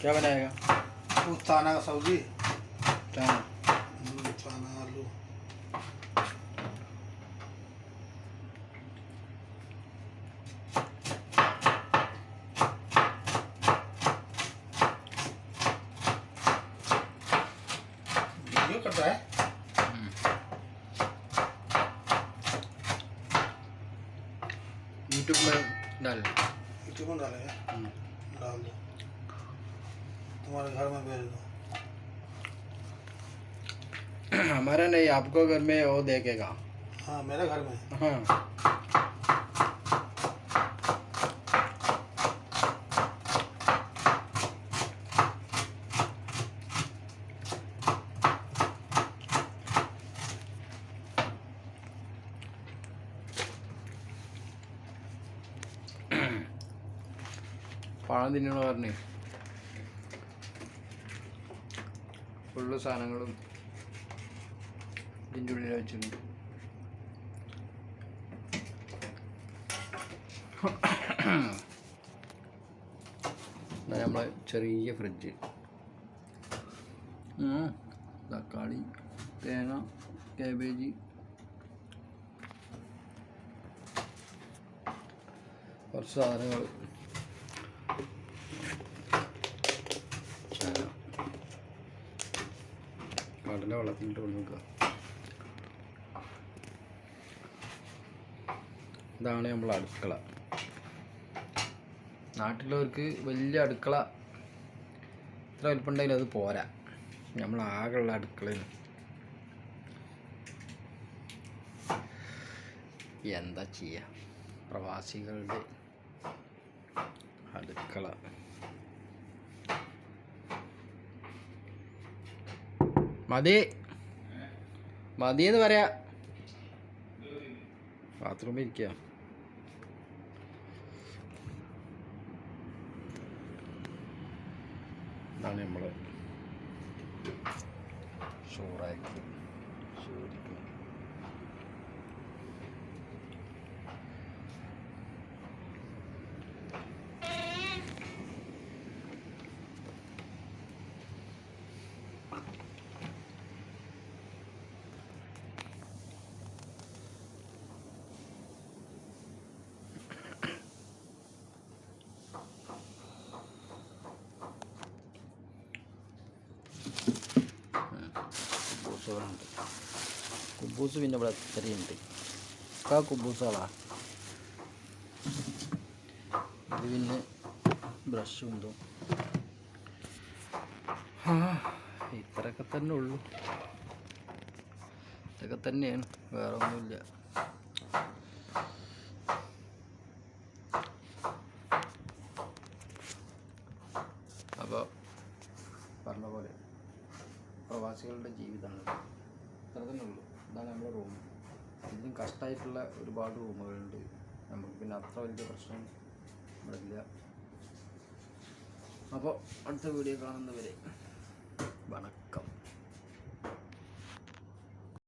क्या बनाएगा? ताना का सब्ज़ी। चना। हम्म, आलू। है। यूट्यूब में डाल। यूट्यूब में डालेगा। हम्म। डाल दो। तुम्हारे घर में भेज दो। हमारा नहीं आपको घर में वो देखेगा। हाँ मेरे घर में। हाँ। പഴം തിന്നണ പറഞ്ഞേ. ഫുള്ള് സാധനങ്ങളും ഇതിന്റെ ഉള്ളിൽ വെച്ചിട്ടുണ്ട് നമ്മളെ ചെറിയ ഫ്രിഡ്ജ്. തക്കാളി തേങ്ങ കാബേജ്. കുറച്ച് സാധനങ്ങൾ കടല വെള്ളത്തിലിട്ട് കൊണ്ട് നോക്കുക ഇതാണ് നമ്മൾ അടുക്കള. നാട്ടിലുള്ളവർക്ക് വലിയ അടുക്കള ഇത്ര വലുപ്പുണ്ടെങ്കിലും അത് പോരാ. നമ്മൾ ആകെയുള്ള അടുക്കളയിൽ. എന്താ ചെയ്യുക പ്രവാസികളുടെ അടുക്കള. മതി. മതി എന്ന് പറയാ. ബാത്റൂമിൽ ഇരിക്കുക ഇതാണ് നമ്മൾ കുബൂസുകളുണ്ട് കുബൂസ് പിന്നെ ഇവിടെ ഇത്രയുണ്ട് ഒക്കെ കുബൂസുകളാ ഇത് പിന്നെ ബ്രഷും ഉണ്ടോ ഇത്രയൊക്കെ തന്നെ ഉള്ളൂ. ഇതൊക്കെ തന്നെയാണ്. വേറെ ഒന്നുമില്ല അപ്പോൾ പറഞ്ഞ പോലെ പ്രവാസികളുടെ ജീവിതമാണ് അത്ര തന്നെ ഉള്ളൂ ഇതാണ് നമ്മുടെ റൂം ഇതിലും കഷ്ടമായിട്ടുള്ള ഒരുപാട് റൂമുകളുണ്ട്. നമുക്ക് പിന്നെ അത്ര വലിയ പ്രശ്നം ഇവിടെ ഇല്ല. അപ്പോൾ അടുത്ത വീഡിയോ കാണുന്നവരെ വണക്കം.